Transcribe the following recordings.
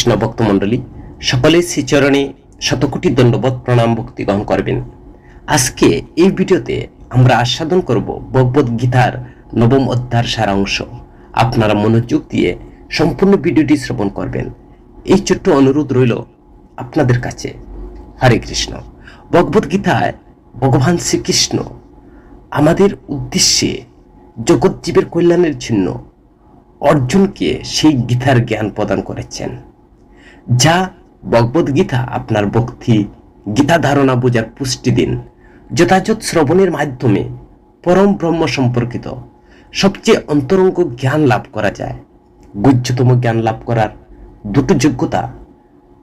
কৃষ্ণ ভক্তমণ্ডলী, সকলে শ্রীচরণে শতকোটি দণ্ডবোধ প্রণাম ভক্তি গ্রহণ করবেন। আজকে এই ভিডিওতে আমরা আস্বাদন করব ভগবদ গীতার নবম অধ্যায়ের সারাংশ। আপনারা মনোযোগ দিয়ে সম্পূর্ণ ভিডিওটি শ্রবণ করবেন। এই ছোট্ট অনুরোধ রইল আপনাদের কাছে। হরে কৃষ্ণ। ভগবদ গীতায় ভগবান শ্রীকৃষ্ণ আমাদের উদ্দেশ্যে জগৎ জীবের কল্যাণের জন্য অর্জুনকে সেই গীতার জ্ঞান প্রদান করেছেন। যা ভগবদ গীতা আপনার ভক্তি, গীতা ধারণা বোঝার পুষ্টি দিন। যথাযথ শ্রবণের মাধ্যমে পরম ব্রহ্ম সম্পর্কিত সবচেয়ে অন্তরঙ্গ জ্ঞান লাভ করা যায়। গুহ্যতম জ্ঞান লাভ করার দুটো যোগ্যতা।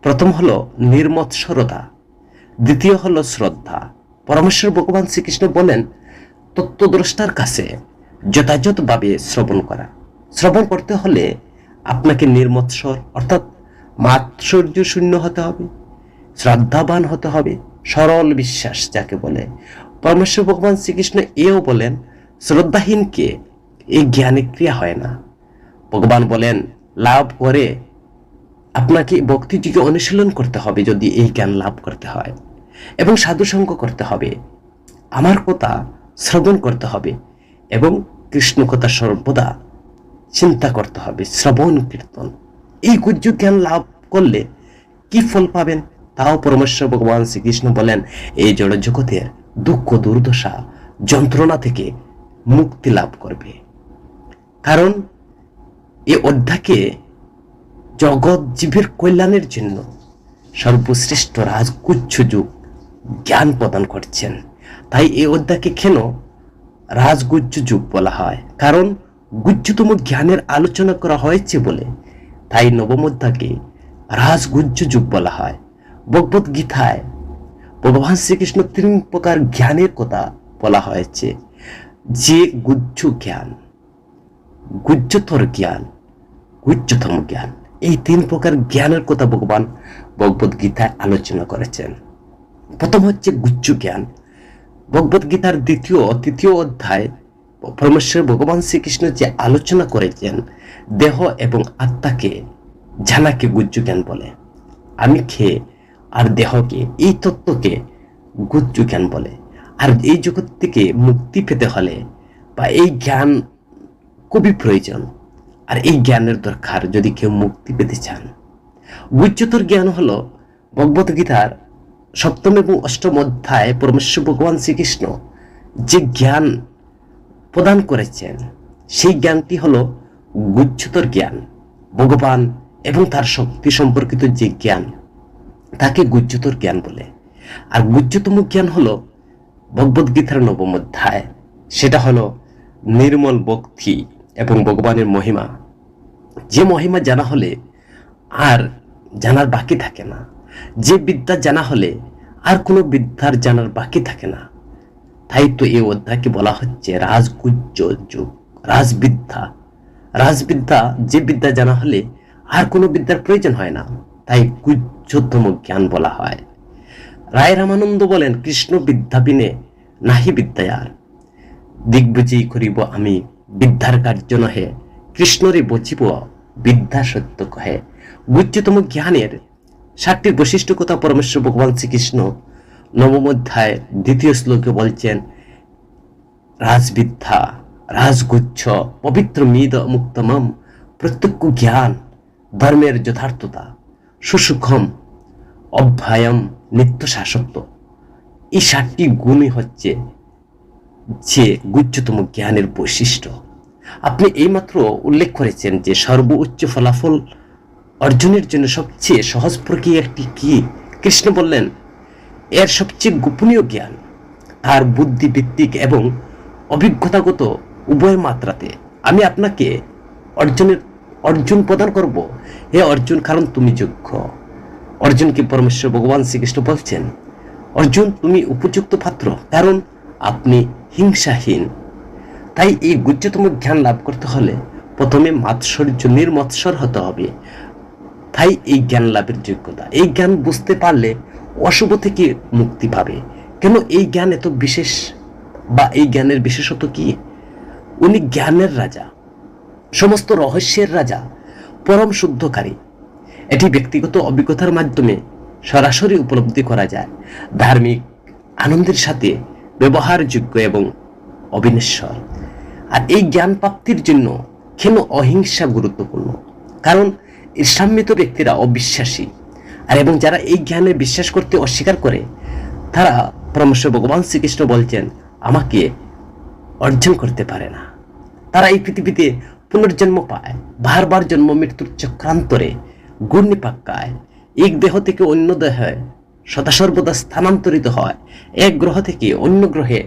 প্রথম হলো নির্মৎসরতা, দ্বিতীয় হলো শ্রদ্ধা। পরমেশ্বর ভগবান শ্রীকৃষ্ণ বলেন, তত্ত্বদ্রষ্টার কাছে যথাযথভাবে শ্রবণ করা। শ্রবণ করতে হলে আপনাকে নির্মৎসর, অর্থাৎ মাৎসর্য শূন্য হতে হবে, শ্রদ্ধাবান হতে হবে, সরল বিশ্বাস যাকে বলে। পরমেশ্বর ভগবান শ্রীকৃষ্ণ এও বলেন শ্রদ্ধাহীনকে এই জ্ঞানে ক্রিয়া হয় না। ভগবান বলেন, লাভ করে আপনাকে ভক্তিটিকে অনুশীলন করতে হবে যদি এই জ্ঞান লাভ করতে হয়। এবং সাধুসঙ্গ করতে হবে, আমার কথা শ্রবণ করতে হবে, এবং কৃষ্ণ কথা সর্বদা চিন্তা করতে হবে, শ্রবণ কীর্তন। এই গুজ্জ জ্ঞান লাভ করলে কি ফল পাবেন? তাও পরমেশ্বর ভগবান শ্রীকৃষ্ণ বলেন, এই জড় জগতের দুঃখ, দুর্দশা যন্ত্রণা থেকে মুক্তি লাভ করবে। কারণ এ অধ্যাকে জগৎ জীবের কল্যাণের জন্য সর্বশ্রেষ্ঠ রাজগুচ্ছ যুগ জ্ঞান প্রদান করছেন। তাই এই অধ্যাকে কেন রাজগুজ্জ যুগ বলা হয়? কারণ গুজ্জতম জ্ঞানের আলোচনা করা হয়েছে বলে তাই নবম অধ্যাকে রাজগুজ্জ যুগ বলা হয় ভগবত গীতায় ভগবান শ্রীকৃষ্ণ তিন প্রকার জ্ঞানের কথা বলা হয়েছে। যে গুজ্জ জ্ঞান, গুজ্জতর জ্ঞান, গুজ্জতম জ্ঞান, এই তিন প্রকার জ্ঞানের কথা ভগবান ভগবত গীতায় আলোচনা করেছেন। প্রথম হচ্ছে গুজ্জ জ্ঞান। ভগবত গীতার দ্বিতীয়, তৃতীয় অধ্যায় পরমেশ্বর ভগবান শ্রীকৃষ্ণ যে আলোচনা করেছেন, দেহ এবং আত্মাকে জানাকে গুজ্জ জ্ঞান বলে। আমি খেয়ে আর দেহকে, এই তত্ত্বকে গুজ্জ জ্ঞান বলে। আর এই জগৎ থেকে মুক্তি পেতে হলে বা এই জ্ঞান খুবই প্রয়োজন। আর এই জ্ঞানের দরকার যদি কেউ মুক্তি পেতে চান। গুজ্জতর জ্ঞান হলো গীতার সপ্তম এবং অষ্টম অধ্যায় পরমেশ্বর ভগবান শ্রীকৃষ্ণ যে জ্ঞান প্রদান করেছেন, সেই জ্ঞানটি হলো গুজ্জতর জ্ঞান। ভগবান এবং তার শক্তি সম্পর্কিত যে জ্ঞান, তাকে গুজ্জতর জ্ঞান বলে। আর গুজ্জতম জ্ঞান হলো ভগবদ গীতার নবম অধ্যায়। সেটা হলো নির্মল ভক্তি এবং ভগবানের মহিমা। যে মহিমা জানা হলে আর জানার বাকি থাকে না। যে বিদ্যা জানা হলে আর কোনো বিদ্যার জানার বাকি থাকে না। তাই তো এই অধ্যায়কে বলা হচ্ছে রাজগুজ্জ যুগ, রাজবিদ্যা। রাজবিদ্যা, যে বিদ্যা জানা হলে আর কোনো বিদ্যার প্রয়োজন হয় না। তাই গুজ্জতম জ্ঞান বলা হয়। রায় রামানন্দ বলেন, কৃষ্ণ বিদ্যা বিনে নাহি বিদ্যায়ার। দিগ্বিজয়ী করিব আমি বিদ্যার কার্য নহে, কৃষ্ণরে বচিব বিদ্যা সত্য কহে। গুজ্জতম জ্ঞানের ষাটটির বৈশিষ্ট্য কথা পরমেশ্বর ভগবান শ্রীকৃষ্ণ নবম অধ্যায় দ্বিতীয় শ্লোকে বলছেন, রাজবিদ্যা, রাজগুচ্ছ, পবিত্র মিদ মুক্তমম, প্রত্যক্ষ জ্ঞান ধর্মের যথার্থতা, সুসুখম, অভ্যায়ম নিত্য শাসত্ব এই সাতটি গুণই হচ্ছে যে গুচ্ছতম জ্ঞানের বৈশিষ্ট্য। আপনি এইমাত্র উল্লেখ করেছেন যে সর্বোচ্চ ফলাফল অর্জনের জন্য সবচেয়ে সহজ প্রক্রিয়া একটি কি? কৃষ্ণ বললেন, এর সবচেয়ে গোপনীয় জ্ঞান তার বুদ্ধিভিত্তিক এবং অভিজ্ঞতাগত উভয় মাত্রাতে। আমি আপনাকে অর্জনের অর্জুন প্রদান করব। হে অর্জুন, কারণ তুমি যোগ্য। অর্জুনকে পরমেশ্বর ভগবান শ্রীকৃষ্ণ বলছেন? অর্জুন, তুমি উপযুক্ত পাত্র, কারণ আপনি হিংসাহীন। তাই এই গুজ্জতম জ্ঞান লাভ করতে হলে প্রথমে মাৎসর্য নির্মৎসর হতে হবে। তাই এই জ্ঞান লাভের যোগ্যতা। এই জ্ঞান বুঝতে পারলে অশুভ থেকে মুক্তি পাবে। কেন এই জ্ঞান এত বিশেষ? বা এই জ্ঞানের বিশেষত কি? উনি জ্ঞানের রাজা। সমস্ত রহস্যের রাজা পরম শুদ্ধকারী। এটি ব্যক্তিগত অভিজ্ঞতার মাধ্যমে সরাসরি উপলব্ধি করা যায়। ধার্মিক আনন্দের সাথে ব্যবহারযোগ্য এবং অবিনশ্বর। আর এই জ্ঞান প্রাপ্তির জন্য কেন অহিংসা গুরুত্বপূর্ণ। কারণ ঈর্ষান্বিত ব্যক্তিরা অবিশ্বাসী। আর এবং যারা এই জ্ঞানে বিশ্বাস করতে অস্বীকার করে, তারা পরমেশ্ব ভগবান শ্রীকৃষ্ণ বলছেন, আমাকে অর্জন করতে পারে না। তারা এই পৃথিবীতে পুনর্জন্ম পায় বারবার জন্ম মৃত্যুর চক্রান্তরে ঘূর্ণিপাক্কায়, এক দেহ থেকে অন্য দেহে সদা সর্বদা স্থানান্তরিত হয়, এক গ্রহ থেকে অন্য গ্রহে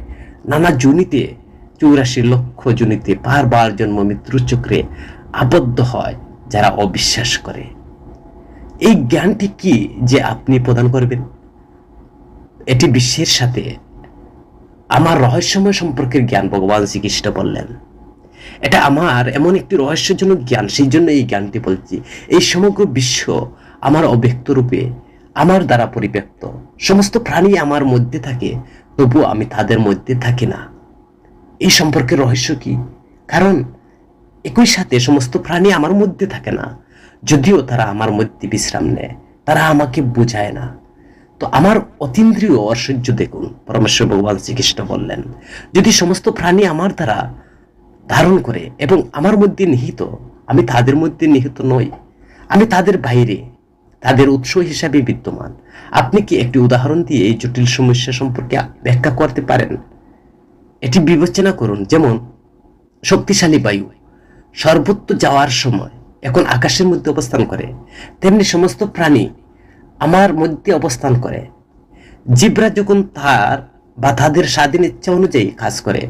নানা জুনিতে, চৌরাশি লক্ষ জুনিতে বারবার জন্ম মৃত্যুর চক্রে আবদ্ধ হয়, যারা অবিশ্বাস করে। এই জ্ঞানটি কি যে আপনি প্রদান করবেন? এটি বিশ্বের সাথে আমার রহস্যময় সম্পর্কের জ্ঞান ভগবান শ্রীকৃষ্ণ বললেন। এটা আমার এমন একটি রহস্যজনক জ্ঞান, সেই জন্য এই জ্ঞানটি বলছি। এই সমগ্র বিশ্ব আমার অব্যক্ত রূপে, আমার দ্বারা পরিব্যক্ত। সমস্ত প্রাণী আমার মধ্যে থাকে, তবু আমি তাদের মধ্যে থাকি না। এই সম্পর্কের রহস্য কি? কারণ একই সাথে সমস্ত প্রাণী আমার মধ্যে থাকে না। যদিও তারা আমার মধ্যে বিশ্রাম নেয়, তারা আমাকে বোঝায় না। তো আমার অতীন্দ্রিয় ঐশ্বর্য দেখুন, পরমেশ্বর ভগবান শ্রীকৃষ্ণ বললেন, যদি সমস্ত প্রাণী আমার দ্বারা ধারণ করে এবং আমার মধ্যে নিহিত, আমি তাদের মধ্যে নিহিত নই। আমি তাদের বাইরে, তাদের উৎস হিসাবে বিদ্যমান। আপনি কি একটি উদাহরণ দিয়ে এই জটিল সমস্যা সম্পর্কে ব্যাখ্যা করতে পারেন? এটি বিবেচনা করুন, যেমন, শক্তিশালী বায়ু সর্বত্র যাওয়ার সময়, এখন আকাশের মধ্যে অবস্থান করে, তেমনি সমস্ত প্রাণী আমার মধ্যে অবস্থান করে। জীবরা যখন তার বা তাদের স্বাধীন ইচ্ছা অনুযায়ী কাজ করে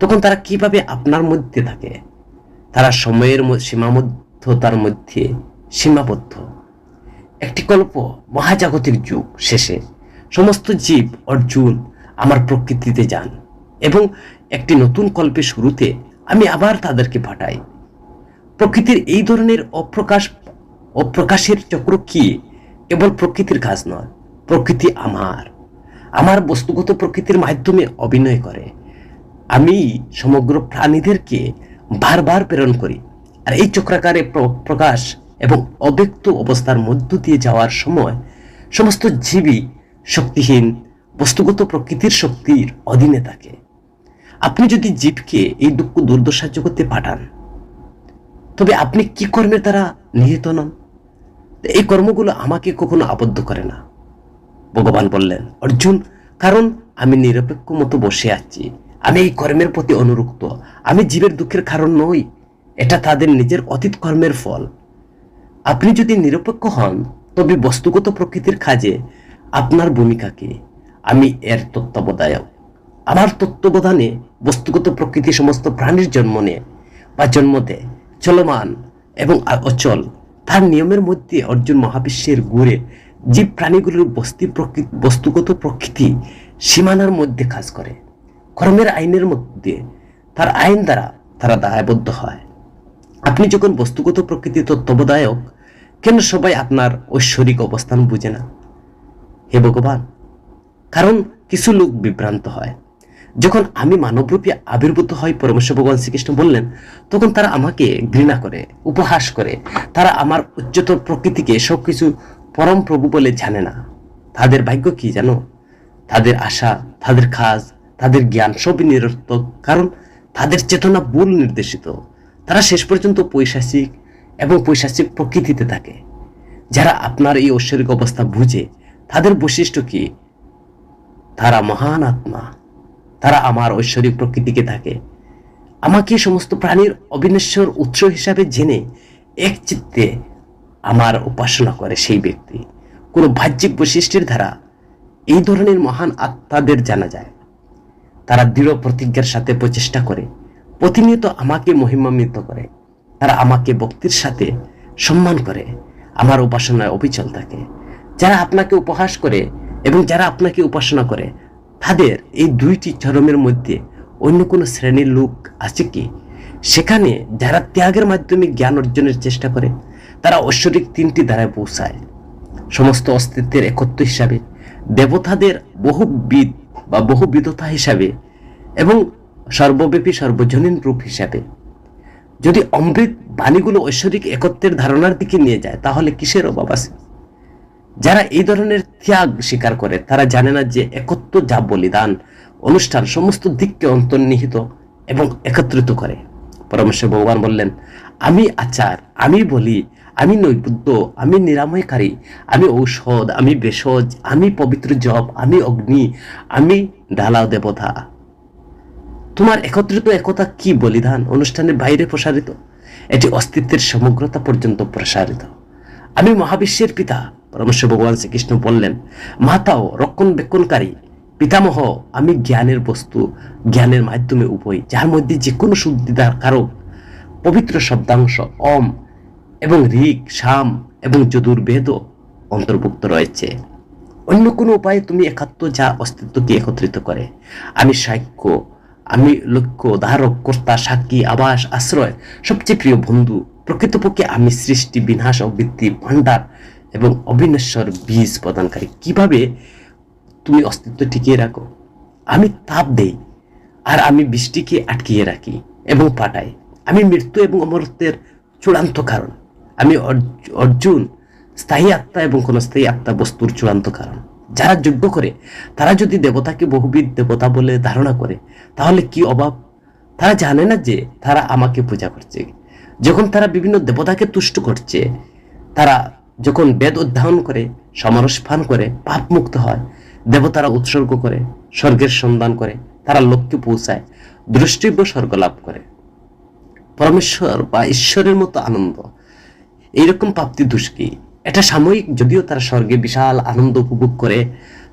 তখন তারা কীভাবে আপনার মধ্যে থাকে? তারা সময়ের সীমাবদ্ধতার মধ্যে সীমাবদ্ধ। একটি গল্প, মহাজাগতিক যুগ শেষে। সমস্ত জীব, অর্জুন আমার প্রকৃতিতে যান এবং একটি নতুন কল্পের শুরুতে আমি আবার তাদেরকে পাঠাই। প্রকৃতির এই ধরনের অপ্রকাশ, অপ্রকাশের চক্র কি? কেবল প্রকৃতির কাজ নয়, প্রকৃতি আমার। আমার বস্তুগত প্রকৃতির মাধ্যমে অভিনয় করে। আমি সমগ্র প্রাণীদেরকে বারবার প্রেরণ করি। আর এই চক্রাকারে প্র- প্রকাশ এবং অব্যক্ত অবস্থার মধ্য দিয়ে যাওয়ার সময় সমস্ত জীবই শক্তিহীন, বস্তুগত প্রকৃতির শক্তির অধীনে থাকে। আপনি যদি জীবকে এই দুঃখ দুর্দশা জগতে পাঠান, তবে আপনি কি কর্মের দ্বারা নিহিত নন? এই কর্মগুলো আমাকে কখনো আবদ্ধ করে না। ভগবান বললেন, অর্জুন, কারণ আমি নিরপেক্ষ মতো বসে আছি। আমি এই কর্মের প্রতি অনুরক্ত। আমি জীবের দুঃখের কারণ নই, এটা তাদের নিজের অতীত কর্মের ফল। আপনি যদি নিরপেক্ষ হন, তবে বস্তুগত প্রকৃতির কাজে আপনার ভূমিকা কি? আমি এর তত্ত্বাবধায়ক। আমার তত্ত্বাবধানে বস্তুগত প্রকৃতি সমস্ত প্রাণীর জন্ম নেয় বা জন্ম দেয়। চলমান এবং অচল, তার নিয়মের মধ্যে অর্জুন মহাবিশ্বের গুড়ে জীব প্রাণীগুলোর বস্তি প্রকৃতি বস্তুগত প্রকৃতি সীমানার মধ্যে কাজ করে। কর্মের আইনের মধ্যে তার আইন দ্বারা তারা দায়বদ্ধ হয়। আপনি যখন বস্তুগত প্রকৃতি তত্ত্বাবধায়ক, কেন সবাই আপনার ঐশ্বরিক অবস্থান বুঝে না? হে ভগবান, কারণ কিছু লোক বিভ্রান্ত হয়। যখন আমি মানবরূপে আবির্ভূত হই, পরমেশ্বর ভগবান শ্রীকৃষ্ণ বললেন, তখন তারা আমাকে ঘৃণা করে, উপহাস করে। তারা আমার উচ্চতর প্রকৃতিকে সবকিছু পরম প্রভু বলে জানে না। তাদের ভাগ্য কি জানো? তাদের আশা, তাদের কাজ তাদের জ্ঞান সবই নিরর্থক, কারণ তাদের চেতনা ভুল নির্দেশিত। তারা শেষ পর্যন্ত পৈশাচিক এবং পৈশাচিক প্রকৃতিতে থাকে। যারা আপনার এই ঐশ্বরিক অবস্থা বুঝে, তাদের বৈশিষ্ট্য কি? তারা মহান আত্মা। তারা আমার ঐশ্বরিক প্রকৃতিকে থাকে। আমাকে সমস্ত প্রাণীর অবিনশ্বর উৎস হিসাবে জেনে এক চিত্তে আমার উপাসনা করে সেই ব্যক্তি। কোনো বাহ্যিক বৈশিষ্ট্যের দ্বারা এই ধরনের মহান আত্মাদের জানা যায়। তারা দৃঢ় প্রতিজ্ঞার সাথে প্রচেষ্টা করে। প্রতিনিয়ত আমাকে মহিমান্বিত করে। তারা আমাকে ভক্তির সাথে সম্মান করে। আমার উপাসনায় অবিচল থাকে। যারা আপনাকে উপহাস করে এবং যারা আপনাকে উপাসনা করে, তাদের এই দুইটি চরমের মধ্যে অন্য কোনো শ্রেণির লোক আছে কি? সেখানে যারা ত্যাগের মাধ্যমে জ্ঞান অর্জনের চেষ্টা করে, তারা ঐশ্বরিক তিনটি দ্বারায় পৌঁছায়। সমস্ত অস্তিত্বের একত্র হিসাবে দেবতাদের বহুবিদ বা বহুবিধতা হিসাবে এবং সর্বব্যাপী সর্বজনীন রূপ হিসাবে। যদি অমৃত বাণীগুলো ঐশ্বরিক একত্বের ধারণার দিকে নিয়ে যায়, তাহলে কিসের অভাব আছে? যারা এই ধরনের ত্যাগ স্বীকার করে, তারা জানে না যে একত্ব যা বলিদান, অনুষ্ঠান সমস্ত দিককে অন্তর্নিহিত এবং একত্রিত করে। পরমেশ্বর ভগবান বললেন, আমি আচার, আমি বলি আমি নৈবেদ্য, আমি নিরাময়কারী, আমি ঔষধ, আমি ভেষজ, আমি পবিত্র জপ, আমি অগ্নি, আমি ডালা দেবতা। তোমার একত্রিত একতা কি বলিদান? অনুষ্ঠানের বাইরে প্রসারিত। এটি অস্তিত্বের সমগ্রতা পর্যন্ত প্রসারিত। আমি মহাবিশ্বের পিতা। পরমেশ্বর ভগবান শ্রীকৃষ্ণ বললেন, মাতাও রক্ষণবেক্ষণকারী পিতামহ, আমি জ্ঞানের বস্তু, জ্ঞানের মাধ্যমে উভয়। যার মধ্যে যে কোনো শুদ্ধিদার কারক। পবিত্র শব্দাংশ অম এবং ঋক, শাম এবং যদুর্বেদ অন্তর্ভুক্ত রয়েছে। অন্য কোনো উপায়ে তুমি একাত্ম যা অস্তিত্বকে একত্রিত করে। আমি সাক্ষ্য, আমি লক্ষ্য ধারক কর্তা, সাক্ষী, আবাস, আশ্রয়, সবচেয়ে প্রিয় বন্ধু, প্রকৃতপক্ষে আমি সৃষ্টি, বিনাশ, অবৃত্তি, ভাণ্ডার এবং অবিনশ্বর বীজ প্রদানকারী। কীভাবে তুমি অস্তিত্ব টিকিয়ে রাখো? আমি তাপ দেই আর আমি বৃষ্টিকে আটকিয়ে রাখি এবং পাঠাই। আমি মৃত্যু এবং অমরত্বের চূড়ান্ত কারণ। আমি অর্জ- অর্জুন স্থায়ী আত্মা এবং কোন স্থায়ী আত্মা বস্তুর চূড়ান্ত কারণ। যারা যোগ্য করে, তারা যদি দেবতাকে বহুবিধ দেবতা বলে ধারণা করে, তাহলে কি অভাব? তারা জানে না যে তারা আমাকে পূজা করছে। যখন তারা বিভিন্ন দেবতাকে তুষ্ট করছে, তারা যখন বেদ অধ্যয়ন করে সমরস পান করে পাপ মুক্ত হয়, দেবতারা উৎসর্গ করে, স্বর্গের সন্ধান করে, তারা লক্ষ্যে পৌঁছায় দ্রষ্টব্য স্বর্গ লাভ করে। পরমেশ্বর বা ঈশ্বরের মতো আনন্দ। এইরকম প্রাপ্তি দুষ্কি এটা সাময়িক, যদিও তারা স্বর্গে বিশাল আনন্দ উপভোগ করে,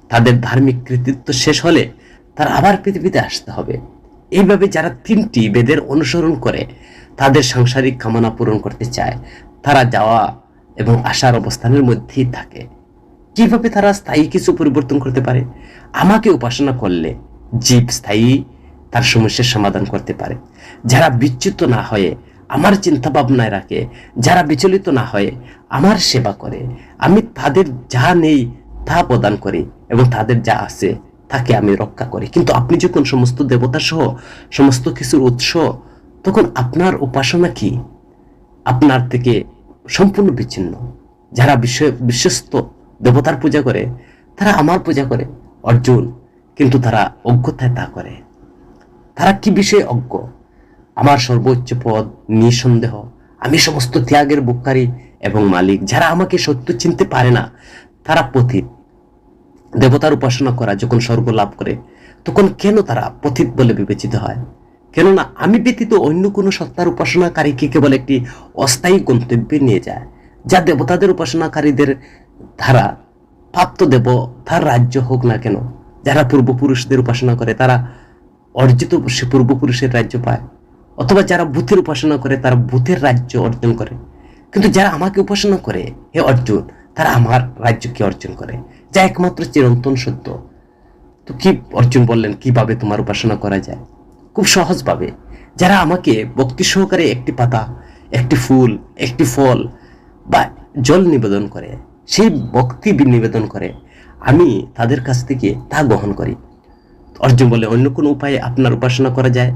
তাদের ধার্মিক কৃতিত্ব শেষ হলে তারা আবার পৃথিবীতে আসতে হবে। এইভাবে যারা তিনটি বেদের অনুসরণ করে, তাদের সাংসারিক কামনা পূরণ করতে চায়, তারা যাওয়া এবং আসার অবস্থানের মধ্যেই থাকে। কীভাবে তারা স্থায়ী কিছু পরিবর্তন করতে পারে? আমাকে উপাসনা করলে জীব স্থায়ী, তার সমস্যার সমাধান করতে পারে। যারা বিচ্যুত না হয়ে আমার চিন্তা ভাবনায় রাখে, যারা বিচলিত না হয়ে, আমার সেবা করে। আমি তাদের যা নেই, তা প্রদান করি এবং তাদের যা আছে, তাকে আমি রক্ষা করি। কিন্তু আপনি যখন সমস্ত দেবতা সহ, সমস্ত কিছুর উৎস, তখন আপনার উপাসনা কি? আপনার থেকে সম্পূর্ণ বিচ্ছিন্ন। যারা বিশ্ব, বিশ্বস্ত দেবতার পূজা করে, তারা আমার পূজা করে, অর্জুন। কিন্তু তারা অজ্ঞতায় তা করে। তারা কি বিষয়ে অজ্ঞ? আমার সর্বোচ্চ পদ নিঃসন্দেহ। আমি সমস্ত ত্যাগের বুককারী এবং মালিক। যারা আমাকে সত্য চিনতে পারে না, তারা পথিত। দেবতার উপাসনা করা যখন স্বর্গ লাভ করে, তখন কেন তারা পথিত বলে বিবেচিত হয়? কেননা আমি ব্যতীত অন্য কোনো সত্তার উপাসনাকারীকে কেবল একটি অস্থায়ী গন্তব্যে নিয়ে যায়, যা দেবতাদের উপাসনাকারীদের ধারা প্রাপ্ত দেব, তার রাজ্য হোক না কেন। যারা পূর্বপুরুষদের উপাসনা করে, তারা অর্জিত সে পূর্বপুরুষের রাজ্য পায়। অথবা যারা ভূতের উপাসনা করে, তারা ভূতের রাজ্য অর্জন করে। কিন্তু যারা আমাকে উপাসনা করে, হে অর্জুন, তারা আমার রাজ্যকে অর্জন করে। যা একমাত্র চিরন্তন সত্য। তো কি অর্জুন বললেন, কীভাবে তোমার উপাসনা করা যায়? খুব সহজভাবে। যারা আমাকে ভক্তি সহকারে একটি পাতা, একটি ফুল, একটি ফল বা জল নিবেদন করে, সেই ভক্তি নিবেদন করে, আমি তাদের কাছ থেকে তা গ্রহণ করি। অর্জুন বলে অন্য কোনো উপায়ে আপনার উপাসনা করা যায়?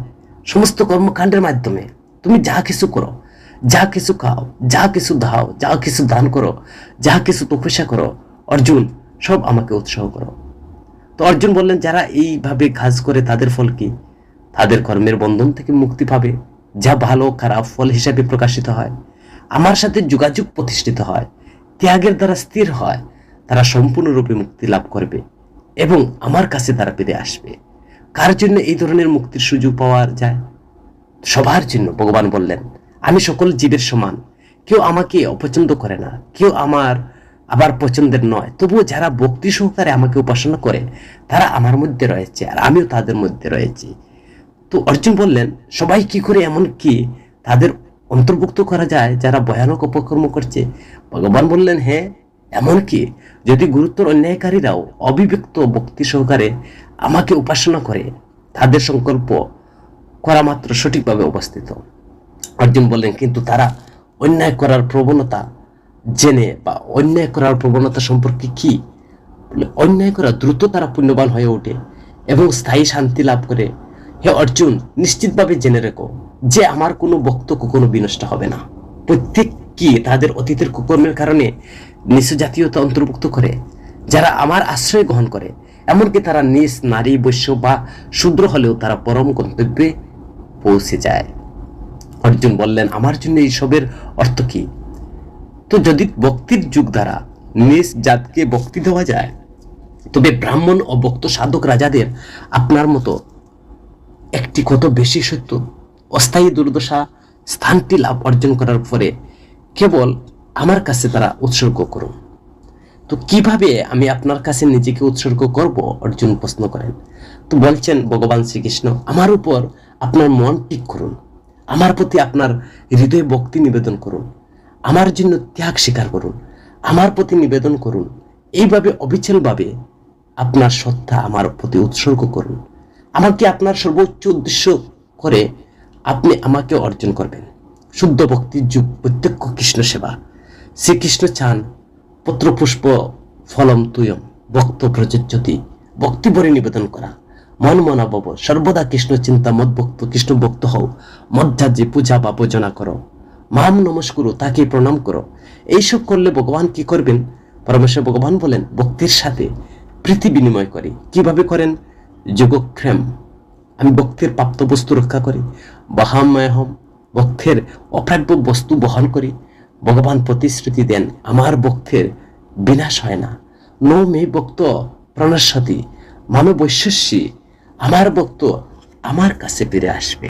সমস্ত কর্মকাণ্ডের মাধ্যমে তুমি যা কিছু করো, যা কিছু খাও, যা কিছু দাও, যা কিছু দান করো, যা কিছু তপস্যা করো, অর্জুন, সব আমাকে উৎসাহ করো। তো অর্জুন বললেন, যারা এইভাবে কাজ করে তাদের ফল কি? তাদের কর্মের বন্ধন থেকে মুক্তি পাবে, যা ভালো, খারাপ ফল হিসাবে প্রকাশিত হয়। আমার সাথে যোগাযোগ প্রতিষ্ঠিত হয়, ত্যাগের দ্বারা স্থির হয়, তারা সম্পূর্ণরূপে মুক্তি লাভ করবে এবং আমার কাছে তারা ফিরে আসবে। কার জন্য এই ধরনের মুক্তির সুযোগ পাওয়া যায়? সবার জন্য, ভগবান বললেন। আমি সকল জীবের সমান। কেউ আমাকে অপছন্দ করে না। কেউ আমার আবার পছন্দের নয়। তবুও যারা ভক্তি সহকারে আমাকে উপাসনা করে, তারা আমার মধ্যে রয়েছে আর আমিও তাদের মধ্যে রয়েছি। তো অর্জুন বললেন, সবাই কি করে এমন কি তাদের অন্তর্ভুক্ত করা যায়, যারা ভয়ানক অপকর্ম করছে? ভগবান বললেন হ্যাঁ এমন কি। যদি গুরুত্বর অন্যায়কারীরাও অবিব্যক্ত ভক্তি সহকারে আমাকে উপাসনা করে তাদের সংকল্প করা মাত্র সঠিকভাবে অবস্থিত। অর্জুন বললেন, কিন্তু তারা অন্যায় করার প্রবণতা জেনে বা অন্যায় করার প্রবণতা সম্পর্কে কি? অন্যায় করা দ্রুত তারা পুণ্যবান হয়ে ওঠে এবং স্থায়ী শান্তি লাভ করে। হে অর্জুন, নিশ্চিতভাবে জেনে রেখো যে আমার কোনো বক্ত কখনো বিনষ্ট হবে না। প্রত্যেককে তাদের অতীতের কুকর্মের কারণে নিঃস জাতীয়তা অন্তর্ভুক্ত করে, যারা আমার আশ্রয় গ্রহণ করে এমনকি তারা নিজ নারী বৈশ্য বা শূদ্র হলেও তারা পরম গন্তব্যে পৌঁছে যায়। অর্জুন বললেন, আমার জন্য এইসবের অর্থ কি? তো যদি ভক্তির যুগ দ্বারা নিজ জাতকে ভক্তি দেওয়া যায়, তবে ব্রাহ্মণ ও ভক্ত সাধক রাজাদের আপনার মতো একটি কত বেশি সত্য অস্থায়ী দুর্দশা স্থানটি লাভ অর্জন করার পরে কেবল আমার কাছে তারা উৎসর্গ করুন। তো কীভাবে আমি আপনার কাছে নিজেকে উৎসর্গ করব? অর্জুন প্রশ্ন করেন। তো বলছেন, ভগবান শ্রীকৃষ্ণ, আমার উপর আপনার মন ঠিক করুন। আমার প্রতি আপনার হৃদয়ে ভক্তি নিবেদন করুন। আমার জন্য ত্যাগ স্বীকার করুন। আমার প্রতি নিবেদন করুন। এইভাবে অবিচলভাবে আপনার শ্রদ্ধা আমার প্রতি উৎসর্গ করুন। আমাকে আপনার সর্বোচ্চ উদ্দেশ্য করে আপনি আমাকে অর্জন করবেন? শুদ্ধ ভক্তির যুগ, প্রত্যক্ষ কৃষ্ণ সেবা। শ্রীকৃষ্ণ চান পত্রপুষ্প ফলম তুয়ম। ভক্ত প্রযোজ্যতি। ভক্তি ভরে নিবেদন করা। মন মনাবব সর্বদা কৃষ্ণ চিন্তা মদ ভক্ত, কৃষ্ণ ভক্ত হও। মধ্যাজ্যে পূজা বা পূজনা করো। মাম নমস্কুরু তাকে প্রণাম করো। এইসব করলে ভগবান কি করবেন? পরমেশ্বর ভগবান বলেন, ভক্তির সাথে প্রীতি বিনিময় করে। কীভাবে করেন? যোগক্ষেম। আমি ভক্তের প্রাপ্ত বস্তু রক্ষা করি। বাহাময়হম। ভক্তের অপ্রাপ্য বস্তু বহন করি। ভগবান প্রতিশ্রুতি দেন, আমার বক্তের বিনাশ হয় না। নো মে বক্ত প্রণশ্বতী মামে বৈশ্বস্যী আমার বক্ত আমার কাছে ফিরে আসবে।